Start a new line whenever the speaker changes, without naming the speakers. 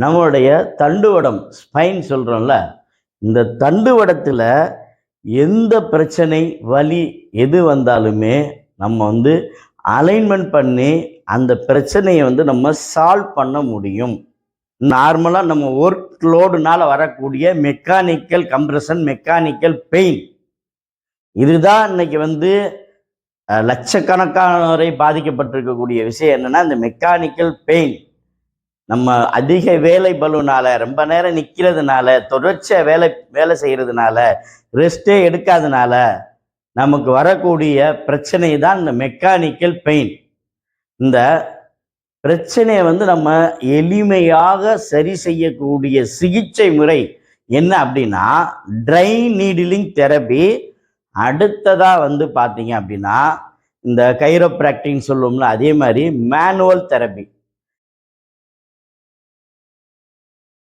நம்மளுடைய தண்டுவடம் ஸ்பைன் சொல்கிறோம்ல இந்த தண்டுவடத்தில் எந்த பிரச்சனை வலி எது வந்தாலுமே நம்ம வந்து அலைன்மெண்ட் பண்ணி அந்த பிரச்சனையை வந்து நம்ம சால்வ் பண்ண முடியும். நார்மலாக நம்ம ஒர்க் லோடுனால் வரக்கூடிய மெக்கானிக்கல் கம்ப்ரெஷன் மெக்கானிக்கல் பெயின் இதுதான் இன்னைக்கு வந்து லட்சக்கணக்கானவரை பாதிக்கப்பட்டிருக்கக்கூடிய விஷயம் என்னென்னா இந்த மெக்கானிக்கல் பெயின் நம்ம அதிக வேலை பலுனால ரொம்ப நேரம் நிற்கிறதுனால தொடர்ச்சியாக வேலை வேலை செய்கிறதுனால ரெஸ்ட்டே எடுக்காதனால நமக்கு வரக்கூடிய பிரச்சனை தான் இந்த மெக்கானிக்கல் பெயின் இந்த பிரச்சனையை வந்து நம்ம எளிமையாக சரி செய்யக்கூடிய சிகிச்சை முறை என்ன அப்படின்னா ட்ரை நீடிலிங் தெரப்பி அடுத்ததாக வந்து பார்த்தீங்க அப்படின்னா இந்த கைரோப்ராக்டின்னு சொல்லுவோம்ல அதே மாதிரி மேனுவல் தெரப்பி